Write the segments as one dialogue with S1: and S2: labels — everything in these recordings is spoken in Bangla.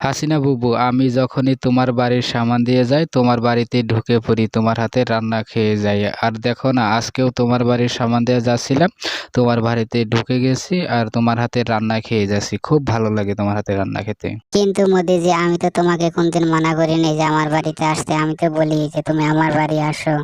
S1: হাসিনা বুবু, আমি যখনই তোমার বাড়ির সামনে দিয়ে যাই, তোমার বাড়িতে ঢুকে পড়ি, তোমার হাতে রান্না খেয়ে যাই। আর দেখো না, আজকেও তোমার বাড়ির সামনে দিয়ে যাচ্ছিলাম, তোমার বাড়িতে ঢুকে গেছি আর তোমার হাতে রান্না খেয়ে যাচ্ছি। খুব ভালো লাগে তোমার হাতে রান্না খেতে।
S2: কিন্তু মোদিজি, আমি তো তোমাকে কোনদিন মানা করি করিনি যে আমার বাড়িতে আসতে। আমি তো বলি যে তুমি আমার বাড়ি আসো,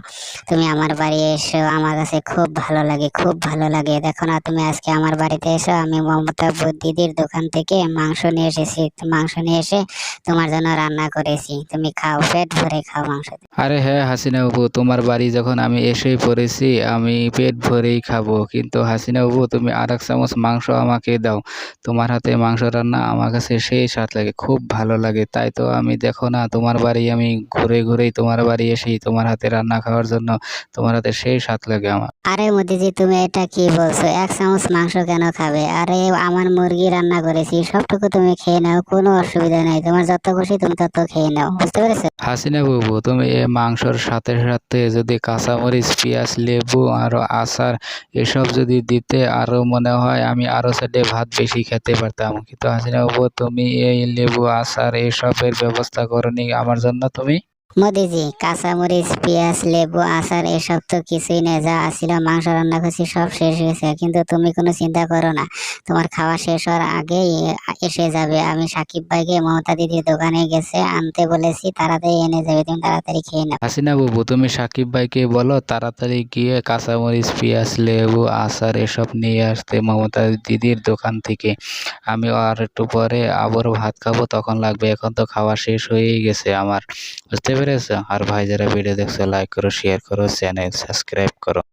S2: তুমি আমার বাড়ি এসো, আমার কাছে খুব ভালো লাগে, খুব ভালো লাগে। দেখো না, তুমি আজকে আমার বাড়িতে এসো, আমি মমতা দিদির দোকান থেকে মাংস নিয়ে এসেছি, মাংস নিয়ে এসে তোমার জন্য রান্না করেছি। তুমি খাও পেট ভরে খাও মাংস
S1: আরে হ্যাঁ হাসিনা বাবু তোমার বাড়ি যখন আমি এসেই পড়েছি আমি পেট ভরেই খাব। কিন্তু হাসিনা বাবু তুমি আর এক চামচ মাংস আমাকে দাও। তোমার হাতে মাংস রান্না আমার কাছে সেই স্বাদ লাগে খুব ভালো লাগে। তাই তো আমি দেখো না তোমার বাড়ি আমি ঘুরে ঘুরেই তোমার বাড়ি এসেই তোমার হাতে রান্না খাওয়ার জন্য তোমার হাতে সেই স্বাদ লাগে আমার।
S2: আরে মোদিজি তুমি এটা কি বলছো? এক চামচ মাংস কেন খাবে? আরে আমার মুরগি রান্না করেছি সবটুকু তুমি খেয়ে নাও কোনো অসুবিধা নেই, তোমার যত খুশি তুমি তত খেয়ে নাও, বুঝতে পেরেছ?
S1: হাসিনা বাবু, তুমি এই মাংসর সাথে সাথে যদি কাঁচামরিচ, পেঁয়াজ, লেবু আরও আচার এসব যদি দিতে আরও মনে হয়, আমি আরও সাইডে ভাত বেশি খেতে পারতাম। কিন্তু হাসিনা বাবু, তুমি এই লেবু, আচার এসবের ব্যবস্থা করনি আমার জন্য তুমি?
S2: মোদিজি, কাঁচামরিচ, পেঁয়াজ, লেবু, আচার, এসব তো কিছুই নেই, যা আসছিল মাংস, রান্না করছি, সব শেষ হয়েছে। কিন্তু তুমি কোনো চিন্তা করো না, তোমার খাওয়া শেষ হওয়ার আগেই এসে যাবে। আমি সাকিব ভাইকে, মমতা দিদির দোকানে গেছে, আনতে বলেছি, তাড়াতাড়ি এনে যাবে, তুমি তাড়াতাড়ি খেয়ে নাও।
S1: হাসিনা বাবু, তুমি সাকিব ভাইকে বলো, তাড়াতাড়ি গিয়ে কাঁচামরিচ, পেঁয়াজ, লেবু, আচার, এসব নিয়ে আসতে মমতা দিদির দোকান থেকে। আমি আর একটু পরে আবারও ভাত খাব, তখন লাগবে। এখন তো খাওয়া শেষ হয়েই গেছে আমার। বুঝতে পেরেছ আর ভাই যারা ভিডিও দেখছ লাইক করো শেয়ার করো চ্যানেল সাবস্ক্রাইব করো।